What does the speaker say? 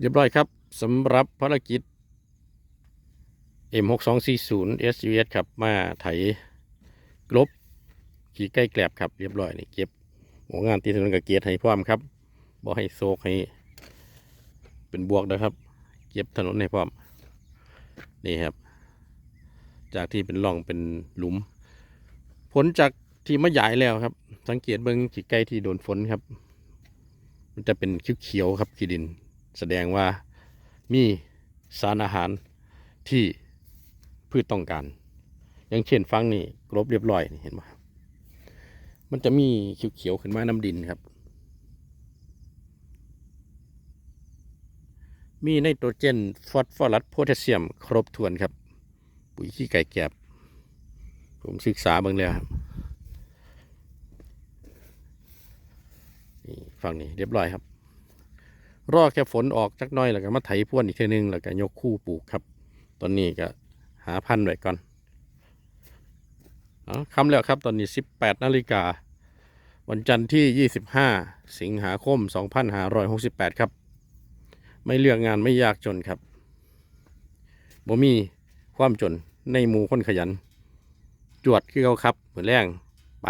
เรียบร้อยครับสำหรับภารกิจ M6240 SUS ครับ มาไถกลบ ขี่ใกล้แกลบครับ เรียบร้อยนี่เก็บหัวงานตีถนนกับเกียร์ให้พร้อมครับบ่ให้โซกให้ เป็นบวกนะครับ เก็บถนนให้พร้อม นี่ครับ จากที่เป็นร่องเป็นหลุม ผลจากที่มะยายแล้วครับ สังเกตเบิ้งขี่ไก่ที่โดนฝนครับ มันจะเป็นเขียวๆครับขี้ดิน แสดงว่ามีสารอาหารที่พืชต้องการ อย่างเช่นฟังนี่กรบเรียบร้อยเห็นไหมมันจะมีเขียวๆขึ้นมาน้ำดินครับ มีไนโตรเจนฟอสฟอรัสโพแทสเซียม ครบถ้วนครับ ปุ๋ยขี้ไก่แกบผมศึกษาเบ้างแล้วครับนี่ฝั่งนี้เรียบร้อยครับ รอแค่ฝนออกจักน้อยแล้วก็มาไถพ่วนอีกทีนึงแล้วก็ยกคู่ปลูกครับ ตอนนี้ก็หาพันธุ์ไว้ก่อนเอาคำแล้วครับตอนนี้ 18นาฬิกาวันจันทร์ที่ 25 สิงหาคม 2568 ครับ ไม่เลือกงานไม่ยากจนครับบ่มีความจนในหมู่คนขยัน จวดคือเขาครับเหมือนแรงไป